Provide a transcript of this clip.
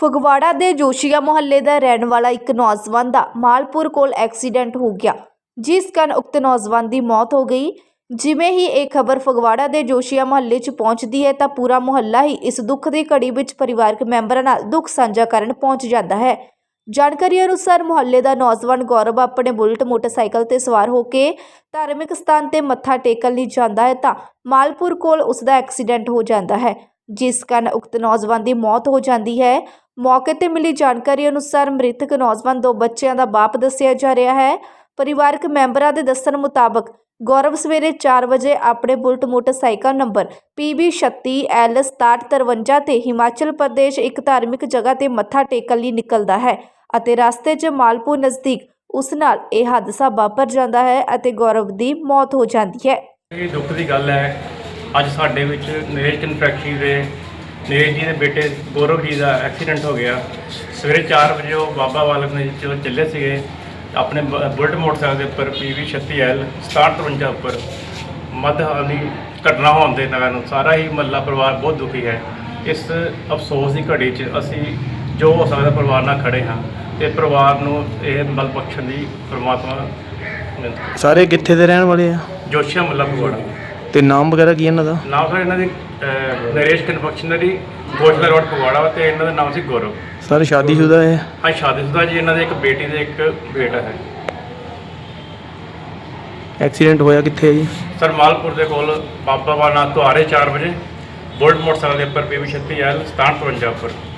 ਫਗਵਾੜਾ ਦੇ ਜੋਸ਼ੀਆ ਮੁਹੱਲੇ ਦਾ ਰਹਿਣ ਵਾਲਾ ਇੱਕ ਨੌਜਵਾਨ ਦਾ ਮਾਲਪੁਰ ਕੋਲ ਐਕਸੀਡੈਂਟ ਹੋ ਗਿਆ, ਜਿਸ ਕਾਰਨ ਉਕਤ ਨੌਜਵਾਨ ਦੀ ਮੌਤ ਹੋ ਗਈ। ਜਿਵੇਂ ਹੀ ਇਹ ਖਬਰ ਫਗਵਾੜਾ ਦੇ ਜੋਸ਼ੀਆ ਮੁਹੱਲੇ 'ਚ ਪਹੁੰਚਦੀ ਹੈ, ਤਾਂ ਪੂਰਾ ਮੁਹੱਲਾ ਹੀ ਇਸ ਦੁੱਖ ਦੀ ਘੜੀ ਵਿੱਚ ਪਰਿਵਾਰਕ ਮੈਂਬਰਾਂ ਨਾਲ ਦੁੱਖ ਸਾਂਝਾ ਕਰਨ ਪਹੁੰਚ ਜਾਂਦਾ ਹੈ। ਜਾਣਕਾਰੀ ਅਨੁਸਾਰ ਮੁਹੱਲੇ ਦਾ ਨੌਜਵਾਨ ਗੌਰਵ ਆਪਣੇ ਬੁਲਟ ਮੋਟਰਸਾਈਕਲ ਤੇ ਸਵਾਰ ਹੋ ਕੇ ਧਾਰਮਿਕ ਸਥਾਨ ਤੇ ਮੱਥਾ ਟੇਕਣ ਲਈ ਜਾਂਦਾ ਹੈ, ਤਾਂ ਮਾਲਪੁਰ ਕੋਲ ਉਸ ਦਾ ਐਕਸੀਡੈਂਟ ਹੋ ਜਾਂਦਾ ਹੈ। ਜਿਸ ਕਾਰਨ ਉਕਤ ਨੌਜਵਾਨ ਦੀ ਮੌਤ ਹੋ ਜਾਂਦੀ ਹੈ। ਮੌਕੇ ਤੇ ਮਿਲੀ ਜਾਣਕਾਰੀ ਅਨੁਸਾਰ ਮ੍ਰਿਤਕ ਨੌਜਵਾਨ ਦੋ ਬੱਚਿਆਂ ਦਾ ਬਾਪ ਦੱਸਿਆ ਜਾ ਰਿਹਾ ਹੈ। ਪਰਿਵਾਰਕ ਮੈਂਬਰਾਂ ਦੇ ਦੱਸਣ ਮੁਤਾਬਕ ਗੌਰਵ ਸਵੇਰੇ 4 ਵਜੇ ਆਪਣੇ ਬੁਲਟ ਮੋਟਰਸਾਈਕਲ ਨੰਬਰ PB36L6753 ਤੇ ਹਿਮਾਚਲ ਪ੍ਰਦੇਸ਼ ਇੱਕ ਧਾਰਮਿਕ ਜਗ੍ਹਾ ਤੇ ਮੱਥਾ ਟੇਕਣ ਲਈ ਨਿਕਲਦਾ ਹੈ ਅਤੇ ਰਸਤੇ 'ਚ ਮਾਲਪੁਰ ਨਜ਼ਦੀਕ ਉਸ ਨਾਲ ਇਹ ਹਾਦਸਾ ਵਾਪਰ ਜਾਂਦਾ ਹੈ ਅਤੇ ਗੌਰਵ ਦੀ ਮੌਤ ਹੋ ਜਾਂਦੀ ਹੈ। ਇਹ ਦੁੱਖ ਦੀ ਗੱਲ ਹੈ ਅੱਜ ਸਾਡੇ ਵਿੱਚ ਨਰੇਸ਼ ਕਨਫੈਕਟਰੀ ਦੇ ਨਰੇਸ਼ ਜੀ ਦੇ ਬੇਟੇ ਗੌਰਵ ਜੀ ਦਾ ਐਕਸੀਡੈਂਟ ਹੋ ਗਿਆ। ਸਵੇਰੇ 4 ਵਜੇ ਉਹ ਬਾਬਾ ਬਾਲਕ ਨੇ ਚੋਂ ਚੱਲੇ ਸੀਗੇ ਆਪਣੇ ਬੁਲਟ ਮੋਟਰਸਾਈਕਲ ਦੇ ਉੱਪਰ PV 36L 6753 ਉੱਪਰ। ਮੱਧਹਾਨੀ ਘਟਨਾ ਹੋਣ ਦੇ ਨਾਲ ਸਾਰਾ ਹੀ ਮੱਲਾ ਪਰਿਵਾਰ ਬਹੁਤ ਦੁਖੀ ਹੈ। ਇਸ ਅਫਸੋਸ ਦੀ ਘੜੀ 'ਚ ਅਸੀਂ ਜੋ ਹੋ ਸਕਦਾ ਪਰਿਵਾਰ ਨਾਲ ਖੜੇ ਹਾਂ ਤੇ ਪਰਿਵਾਰ ਨੂੰ ਇਹ ਮਲ ਬਖਸ਼ਣ ਦੀ ਪ੍ਰਮਾਤਮਾ ਸਾਰੇ ਕਿੱਥੇ ਦੇ ਰਹਿਣ ਵਾਲੇ ਆ? ਜੋਸ਼ੀਆ ਮੱਲਾ ਪਗਵਾੜਾ ਤੇ ਨਾਮ ਵਗੈਰਾ ਕੀ ਇਹਨਾਂ ਦਾ? ਨਾਮ ਸਰ ਇਹਨਾਂ ਦੀ ਨਰੇਸ਼ ਕਨਫੈਕਸ਼ਨਰੀ ਗੋਸ਼ਲਾ ਰੋਡ ਪਵਾੜਾ ਤੇ ਇਹਨਾਂ ਦਾ ਨਾਮ ਸੀ ਗੌਰਵ। ਸਰ ਸ਼ਾਦੀशुदा ਹੈ। ਹਾਂ ਸ਼ਾਦੀशुदा ਜੀ ਇਹਨਾਂ ਦੇ ਇੱਕ ਬੇਟੀ ਤੇ ਇੱਕ ਬੇਟਾ ਹੈ। ਐਕਸੀਡੈਂਟ ਹੋਇਆ ਕਿੱਥੇ ਹੈ ਜੀ? ਸਰ ਮਾਲਪੁਰ ਦੇ ਕੋਲ ਬਾਬਾਵਾਨਾ ਤੋਂ ਆਰੇ 4 ਵਜੇ ਬੁਲਟ ਮੋਟਰਸਾਈਕਲ ਦੇ ਉੱਪਰ ਪੀਵੀ 36 ਐਲ 6755